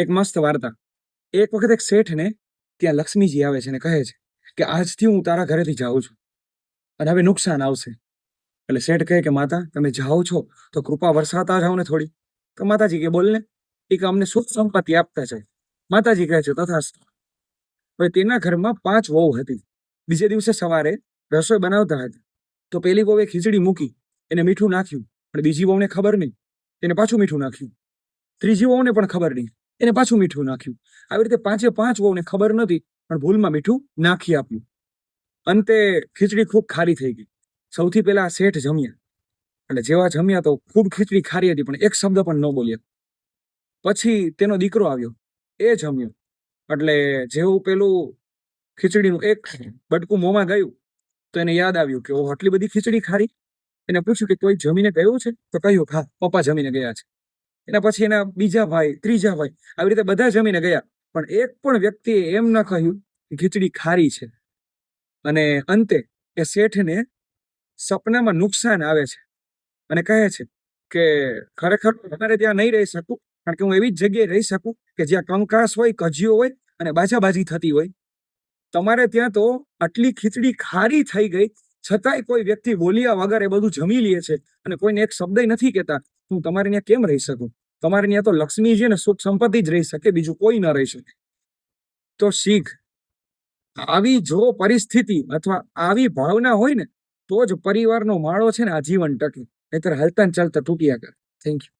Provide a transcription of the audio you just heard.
એક મસ્ત વાર્તા. એક વખત એક શેઠને ત્યાં લક્ષ્મીજી આવે છે અને કહે છે કે આજથી હું તારા ઘરેથી જાઉં છું અને હવે નુકસાન આવશે. એટલે શેઠ કહે કે, માતા, તમે જાઓ છો તો કૃપા વરસાતા જાઓ ને થોડી. તો માતાજી કે બોલને એ કે અમને સુખ સંપત્તિ આપતા જાય. માતાજી કહે છે, તથાસ્તુ. હવે તેના ઘરમાં પાંચ વહુ હતી. બીજે દિવસે સવારે રસોઈ બનાવતા હતા. તો પેલી વહુએ ખીચડી મૂકી, એને મીઠું નાખ્યું, પણ બીજી વહુને ખબર નહીં. એને પાછું મીઠું નાખ્યું. ત્રીજી વહુને પણ ખબર નહીં. એને પાછું મીઠું નાખ્યું. આવી રીતે પાંચે પાંચ વહુને ખબર નથી પણ ભૂલમાં મીઠું નાખી આપ્યું. અંતે ખીચડી ખૂબ ખારી થઈ ગઈ. સૌથી પહેલા શેઠ જમ્યા. એટલે જેવા જમ્યા તો ખૂબ ખીચડી ખારી હતી, પણ એક શબ્દ પણ ન બોલ્યા. પછી તેનો દીકરો આવ્યો. એ જમ્યો. એટલે જેવું પેલું ખીચડીનું એક બટકું મોંમાં ગયું, તો એને યાદ આવ્યું કે ઓ આટલી બધી ખીચડી ખારી? એને પૂછ્યું કે કોઈ જમીને ગયો છે? તો કહ્યું, હા, પપ્પા જમીને ગયા છે. એના પછી એના બીજા ભાઈ, ત્રીજા ભાઈ, આવી રીતે બધા જમીને ગયા. પણ એક પણ વ્યક્તિએ એમ ન કહ્યું કે ખીચડી ખારી છે. અને અંતે એ શેઠને સપનામાં નુકસાન આવે છે. અને કહે છે કે ખરેખર તમારે ત્યાં નહીં રહી શકું, કારણ કે હું એવી જ જગ્યાએ રહી શકું કે જ્યાં કંકાસ હોય કજીઓ હોય અને બાજાબાજી થતી હોય. તમારે ત્યાં તો આટલી ખીચડી ખારી થઈ ગઈ, છતાંય કોઈ વ્યક્તિ બોલ્યા વગર એ બધું જમી લે છે અને કોઈને એક શબ્દ નથી કહેતા. હું તમારે ત્યાં કેમ રહી શકું? તમારે ત્યાં તો લક્ષ્મી છે ને સુખ સંપત્તિ જ રહી શકે, બીજું કોઈ ન રહી શકે. તો શીખ, આવી જો પરિસ્થિતિ અથવા આવી ભાવના હોય ને, તો જ પરિવારનો માળો છે ને આજીવન ટકે. નહીતર હાલતા ચાલતા તૂટ્યા કરે. Thank you